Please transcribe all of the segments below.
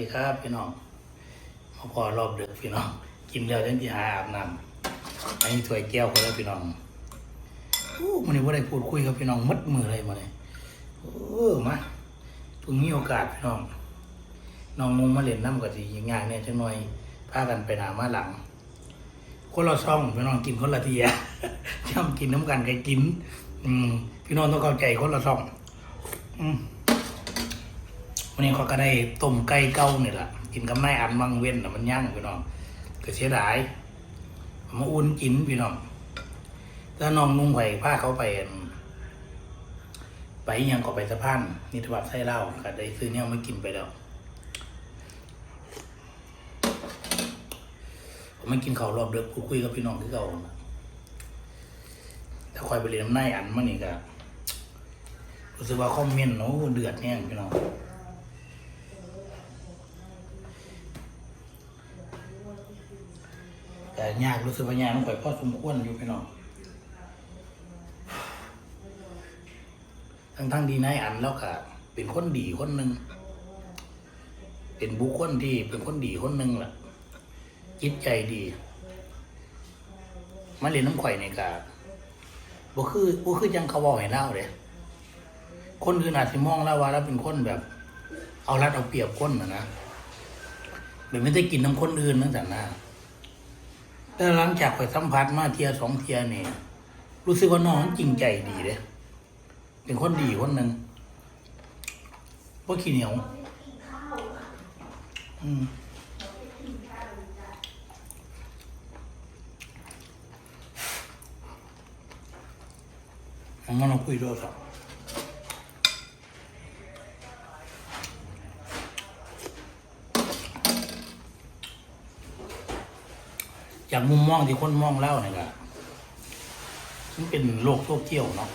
ดีครับพี่น้องมาพอรอบเดือพี่น้อง กินแล้วจังที่หาอาบน้ำอันนี้ถ้วยแก้วคนแล้วพี่น้องอู้มันนี่ว่าได้พูดคุยกับพี่น้องมัดมือเลยมาเลยเออมาเพิ่งมีโอกาสพี่น้อง น้องมุงมาเล่นน้ำกับสีงานเนี่ยจังหน่อยพากันไปหนามาหลัง คนเราซ่องพี่น้องกินคนละเทียช่ำกินน้ำกันใครกิน อืมพี่น้องต้องเข้าใจคนละซ่อง อืม วันนี้เขาก็ได้ต้มไก่เก้าเนี่ยแหละกินกับนายอันมังเว้นน่มันย่างพี่น้องก็เสียดายมาอุ่นกินพี่น้องถ้าน้องนุ่งไผ่ผ้าเขาไป ไปยังก็ไปสะพานนิทวัฒน์ไส้เล่าก็ได้ซื้อเนี่ยมากินไปแล้วผมไม่กินเขารอบเดือกพูดคุยกับพี่น้องที่เก่าถ้าคอยไปเรียนน้ำหน้าอันมานี่ก็รู้สึกว่าคอมเมนต์เนาะเดือดเนี่ยพี่น้อง ยากรู้สึกว่ายากมันข่อยพอสมควรอยู่พี่น้องทั้งทั้งๆดีนายอันแล้วก็เป็นคนดีคนหนึ่งเป็นบุคคลที่เป็นคนดีคนหนึ่งแหละจิตใจดีมาเรียนน้ำข่อยในกาบ่คือบ่คือจังเขาบอกให้เล่าเลยคนอื่นอาจจะมองแล้วว่าเราเป็นคนแบบ เอารัดเอาเปรียบคนนะนะแบบไม่ได้กินน้ำคนอื่นนั่นแต่หน้า แต่หลังจากไปสัมผัสมาเทียสองเทียนี่รู้สึกว่าน้องจริงใจดีเลยเป็นคนดีคนหนึ่งว่าขี้เหนียว อืมเอามาเราคุยด้วยสัก จากมุมมองที่คนมองเล่าเนี่ยก็มันเป็นโลกโซเชียลเนาะ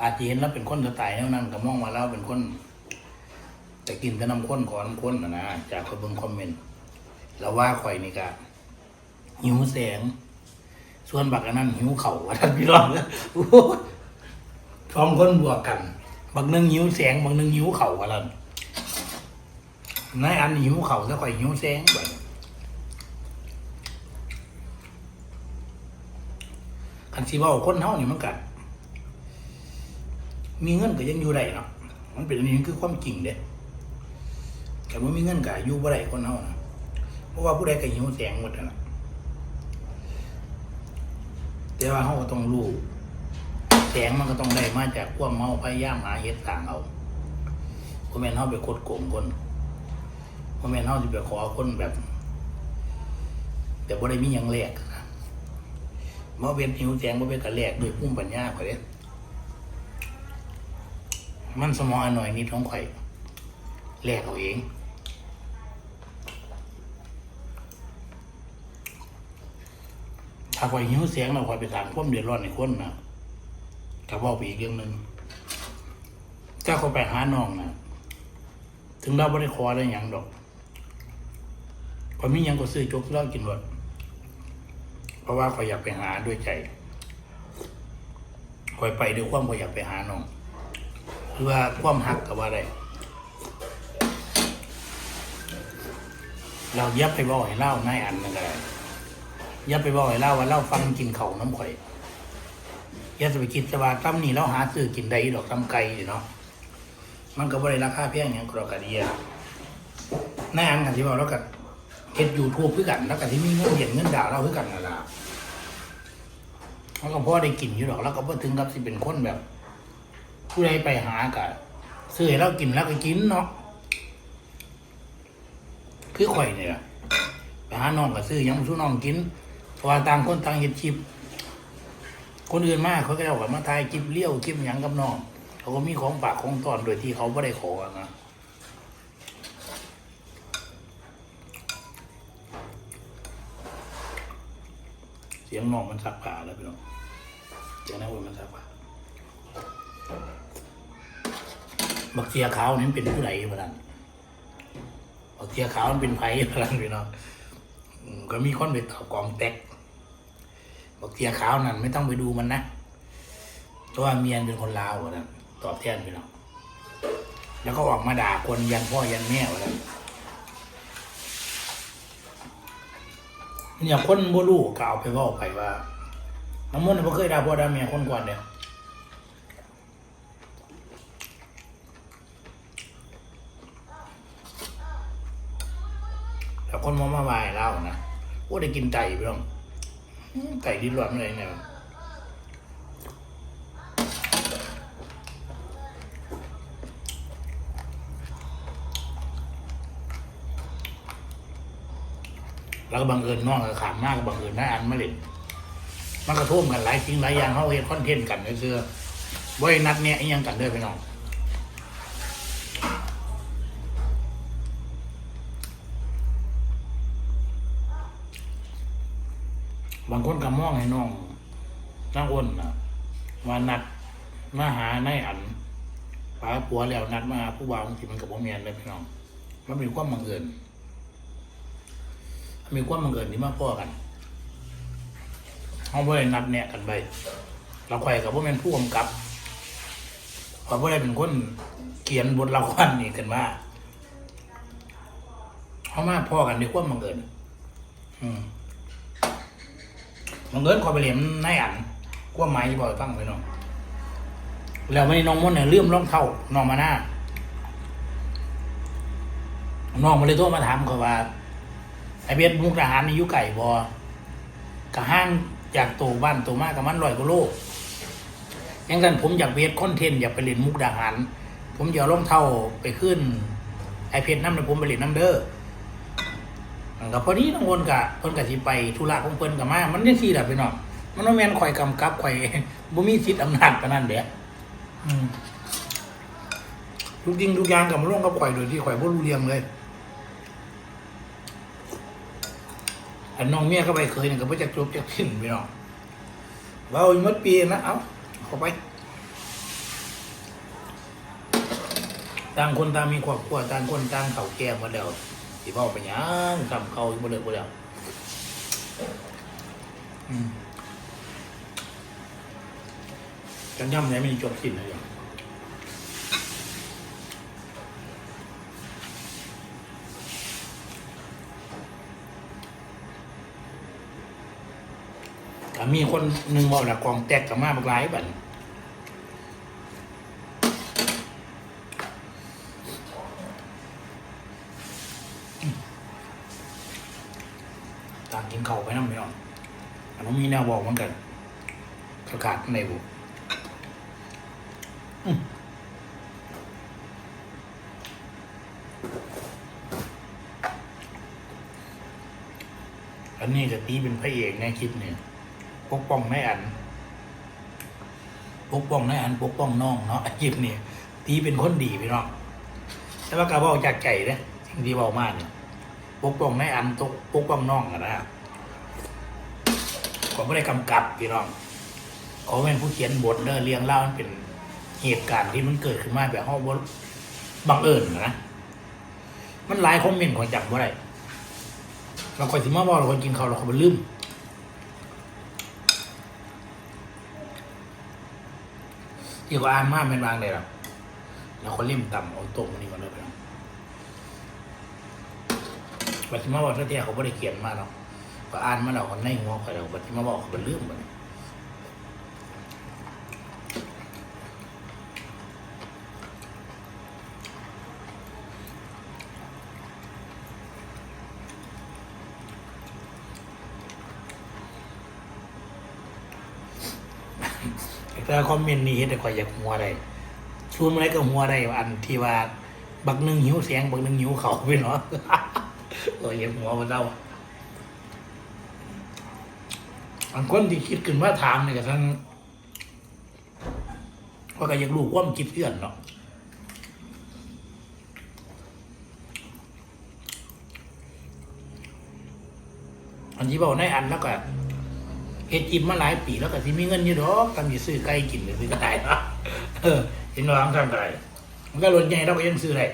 อาจจะเห็นแล้วเป็นคนสไตล์แนวนั้นก็มองมาแล้วเป็นคน แต่กินแต่น้ำข้นขอน้ำข้นนะนะจากคนเบิ่งคอมเมนต์แล้วว่าข่อยนี่ก็หิวแสง ส่วนบักอันนั้นหิวเข่าว่าท่านพี่รองโอ้โหสองคนบวกกันบักหนึงหิวแสงบักหนึงหิวเข่าว่าท่านนายอันหิวเข่าแล้วข่อยหิวแสงไป คันสิเว่าคนเฮานี่มันกัดมีเงินก็ยังอยู่ได้เนาะมันเป็นอันนี้คือความจริงเด้แต่ว่ามีเงินก็อยู่บ่ได้คนเฮานะเพราะว่าผู้ใดก็หิวแสงหมดนะแต่ว่าเฮาก็ต้องรู้แสงมันก็ต้องได้มาจากความเมาพยายามหาเฮ็ดต่างเอาบ่แม่นเฮาไปคดโกงคนบ่แม่นเฮาสิไปขอคนแบบ แต่บ่ได้มียังแลก นะบ่เป็นหิวแสงบ่เป็นก็แลกด้วยภูมิปัญญาข่อยเด้มันสมองอันหน่อยนิดของข่อยแลกเอาเองถ้าข่อยหิวเสียงเราข่อยไปสร้างความเดือดร้อนในคนนะก็บอกไปอีกเรื่องหนึ่งถ้าเขาไปหาน้องนะถึงเราไม่ได้ขออะไรอย่างดอกข่อมียังก็ซื้อจกเล้ากินหมด ราะว่าข่อยอยากไปหาด้วยใจข่อยไปด้วยความข่อยอยากไปหาน้องหรือว่าความหักกับว่าอะไรเรายับไปบ่อกให้เล่านายอันนั่นก็ได้ยับไปบ่อกให้เล่าว่าเล่าฟังกินเขาน้ำข่อยยับจะไปคิดจะว่าตั้มนี่เราหาซื้อกินได้ดอกตั้มไก่เนาะมันก็บริราคาเพียงอย่างกรอกกระเดียนายอันกันที่บอกแล้วกัน เฮ็ดยูทูบเพื่อกันแล้วกันที่มีเงินเหรียญเงินดาวเราเพื่อกันนั่นแหละแล้วก็พ่อได้กินอยู่ดอกแล้วก็พอถึงกับสิเป็นคนแบบ ผู้ใดไปหากะซื้อให้เรากินแล้วก็กินเนาะคือข่อยเนี่ยไปหาน้องก็ซื้อยังสู้น้องกินเพราะว่าต่างคนต่างเฮ็ดคลิปคนอื่นมากเขาก็เอาแบบมาถ่ายคลิปเลี้ยวคลิปหยังกับน้องเขาก็มีของปากของตอนโดยที่เขาไม่ได้ขอนะ เสียงน้องมันสักผ่าแล้วพี่น้องเสียงนั้นมันสักผ่าบักเสียขาวนี่มันเป็นผู้ใดพะนันบักเสียขาวมันเป็นไผ่พะนันพี่น้องก็มีคนไปตอบกองแตกบักเสียขาวนั่นไม่ต้องไปดูมันนะเพราะว่าเมียนเป็นคนลาวพะนันตอบแทนพี่น้องแล้วก็ออกมาด่าคนยันพ่อยันแม่อะไร เนี่ยคนบ่รู้ก็เอาไปเว่าไปว่าน้ำมันต์บ่เคยด่าพ่อด่าแม่คนก่อนเดียวแล้วคนมามาไหวายเล่านะว่าได้กินไก่พี่น้องไก่ดิ้นรนเลยเนี่ย แล้วก็บังเอิญน้องก็ขามมากบังเอิญได้อันมาเล่นมันกระท่วมกันหลายสิ่งหลายอย่างเขาเห็นคอนเทนต์กันเสื้อได้นัดเนี่ยยังกันเด้อพี่น้องบางคนก็มองให้น้องน้าอ้นนะมานัดมาหาในายอันป้าปัวแล้วนัดมาผู้บ่าวบางทีมันกับพ่อเมียนเลยพี่น้องมันเป็นความบังเอิญ มีความบังเอิญที่มาพ่อกันเขาบ่ได้นัดแนะกันไปเราใครกับว่าเป็นผู้กำกับเขาบ่ได้เป็นคนเขียนบทละครนี่กันว่าเขามาพ่อกันด้วยความบังเอิญอืมบังเอิญขอไปเรียนนายอันความหมายที่อกให้ฟังไปน้องแล้ววันนี้น้องมดเนี่ยเลื่อมร้องเท่าน้องมาหน้าน้องมาเลยโทรมาถามเขาว่า ไอเบียดมุกทหารนี่อยู่ไก่บอกระห้างจากโตบ้านโตมากกับมันลอยกว่าโลกยังกันผมอยากเบียดคอนเทนต์อยากไปเล่นมุกดาหาร ผมอยากลงเท่าไปขึ้นไอเพจน้ำในผมไปเล่นน้ำเด้อกับพอดีน้องวนกะเพิ่นกะสิไปธุระของเพิ่นกับมา มันยังสี่ดับไปเนาะมันว่าแมนข่อยกำกับข่อยบ่มีสิทธิ์อำนาจปานนั้นเด้อืมทุกจริงทุกอย่างกับมาร่วมกับข่อยโดยที่ข่อยบ่รู้เรื่องเลย อันน้องเมียก็ไปเคยเนี่ยก็บ่จะจบจะสิ้นพี่น้องเราอีกหมดปีนะเอาเข้าไป ต่างคนต่างมีครอบครัวต่างคนต่างเขาแก่หมดแล้วสิพ่อไปยังทำเขาบ่เลิกบ่แล้วอืมจังย่ำเนี่ยไม่จบสิ้นเลย ก็ มีคนหนึ่งบอกแหละกองแตกกับมาบักหลายบัดต่างกินเข่าไปน้ำไม่ออกอันนี้มีแนวบอกเหมือนกันขขาดในบุอันนี้จะตีเป็นพระเอกในคลิปเนี่ย ปกป้องนายอัน ปกป้องนายอัน ปกป้องน้องเนาะยิบนี่ยตีเป็นคนดีพี่น้องแต่ว่ากระบอกจากใจนี่ยสิ่งที่บอกมากเนี่ยปกป้องนายอันตกปกป้องน้องอะนะผมไม่ได้กำกับพี่น้องเขาเป็นผู้เขียนบทเด้อเรียงเล่ามันเป็นเหตุการณ์ที่มันเกิดขึ้นมาแบบห้องบบังเอิญนะมันหลายคอมเมนต์ของจับว่าไรเราคอยสิมาบอกเราคนกินเขาเราคนลืม ที่กับอ่านมากเป็นบางเลยหรอแล้วคนเล่มต่ำเอาตรงนี้มาเลยไปนะบัตรมาบอกเท่าที่เขาไม่ได้เขียนมาเนาะก็อ่านมาเราคนในหัวเขาเราบัตรมาบอกเขาเป็นเรื่องมัน แต่คอมเมนต์นี้เห็นแต่ข่อยอยากหัวอะไรชวนอะไรก็หัวอะไรอันที่ว่า บักหนึ่งหิวเสียงบักหนึ่งหิวเขาไปเนาะโอ้ยอยากหัวมันเล่าอันคนที่คิดขึ้นว่าถามเนี่ยกับท่านว่าก็อยากรู้ความคิดเพื่อนเนาะอันที่บอกในอันแล้วก็ เฮ็ดกินมมาหลายปีแล้วก็สิมีเงินอยู่ดอกทำอยู่ซื้อไก่กินหรือซื้อก็ได้เนาะเออเห็นว่าทำอะไรมันก็รถใหญ่เราก็ยังซื้อได้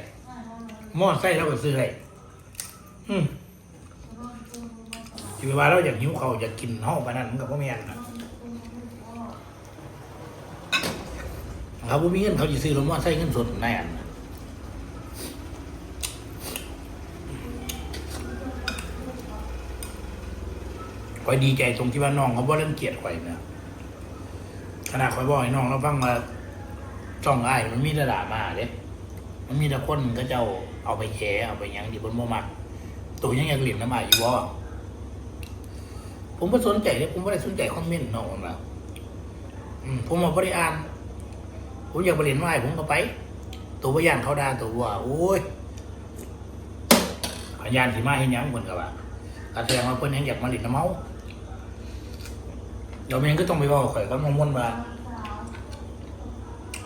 หม้อไส้เราก็ซื้อได้อืมถือว่าเราอยากหิวเขาอยากกินห้องปานั้นมันก็บ่แม่นนะเขาบ่มีเงินเขาสิซื้อรถมอไซค์เงินสดแน่นนะ ข่อยดีใจตรงที่ว่าน้องเขาบ่เล่นเกลียดข่อยนะขนาดข่อยบอกให้น้องเราฟังว่าช่องไอ้มันมีระดับมาเด้มันมีแต่คนก็เจ้าเอาไปแฉเอาไปยังที่เพิ่นบ่มักตัวยังอยากเล่นน้ำอ้ายอยู่บ่ผมบ่สนใจเด้ผมบ่ได้สนใจคอมเมนต์น้องนว่าอืมผมมาบ่ได้อ่าน ผมอยากไปเรียนว่ายผมก็ไป ตัวพยานเขาด่าตัวว่าโอ้ยพยานที่มาเห็นยังคนกับว่าอาแสดงว่าเพิ่นยังอยากมาเล่นน้ำเมา เดี๋ยวมันก็ต้องไปบอกข่อยกับน้องมนว่า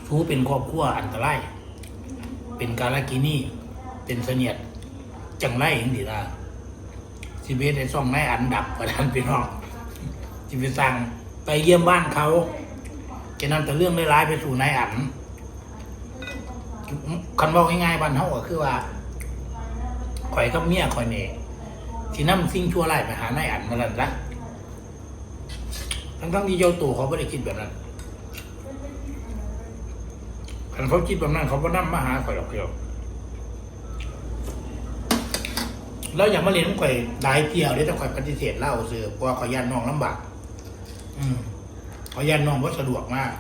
ชูเป็นครอบครัวอันตรายเป็นการละกินี่เป็นเสนียดจังไรเห็นดีนะชีวิตในซ่องในอันดับประทันพี่น้องชีวิตสั่งไปเยี่ยมบ้านเขาจะนำแต่เรื่องร้ายไปสู่นายอันคันบอกง่ายๆบ้านเฮาก็คือว่าข่อยกับเมียข่อยเนี่ยที่นำสิ่งชั่วร้ายไปหานายอันมาแล้วนะ ทั้งๆที่เจ้าตัวเขาไม่ได้คิดแบบนั้นคันเขาคิดแบบนั้นเขาก็นำมาหาข่อยหรอกเดียวแล้วอย่ามาเรียนข่อยได้เที่ยวเดี๋ยวจะข่อยปฏิเสธเล่าเสือเพราะข่อยยันน้องลำบาก อืมขอยันน้องว่าสะดวกมาก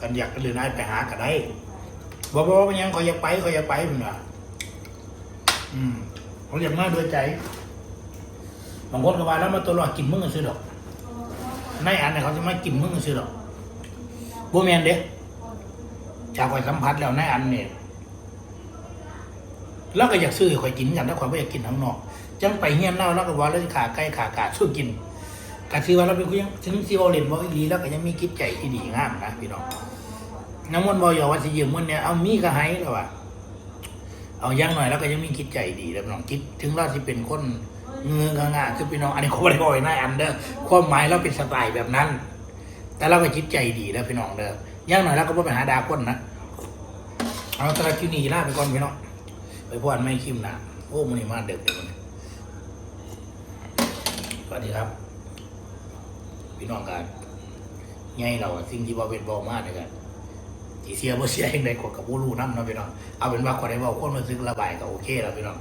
กันอยากกันเดินได้ไปหากันได้บอกบอกว่ายังขออยากไปขออยากไปเหมือนกันอืมเขาอยากมาด้วยใจบางคนก็ว่าแล้วมาตัวรอดกินมึงกันซื้อดอก ในอันเนี่ยเขาจะมากินมึงกันซื้อดอกบัวแมนเด้จากข่อยสัมผัสแล้วในอันเนี่ยแล้วก็อยากซื้อให้ข่อยกินกันแล้วข่อยไม่อยากกินทั้งนอกจังไปเงี้ยเน่าแล้วก็ว่าแล้วขาใกล้ขากาดสู้กินก็คือว่าเราเป็นคนยังถึงซีโอลเลนบอกอีลีแล้วก็ยังมีคิดใจที่ดีงามนะพี่น้องน้ำมันบอกอย่าว่าสิยืมมันเนี่ยเอามีก็ให้แล้วว่ะเอาย่างหน่อยแล้วก็ยังมีคิดใจดีแล้วพี่น้องคิดถึงเราที่เป็นคน เงืองงาคือพี่น้องอันนี้เขาไม่ได้บอกนายอันเด้อความหมายเราเป็นสไตล์แบบนั้น แต่เราก็คิดใจดีแล้วพี่น้องเด้อย่างหน่อยเราก็ไปหาดาคนนะเอาตะคิวนีลาไปก่อนพี่น้องไปพวนไม่คิมนะโอ้มันนี่มาเด็กเลยสวัสดีครับ พี่น้องกันไงเราสิ่งที่ว่เป็นบอมากเลยกันที่เสียบ่เสียเองใดกว่ากับผู้รู้น้ำเนาะพี่น้องเอาเป็นว่าคนได้บอกคนมาซื้อระบายก็โอเคแล้วพี่น้อง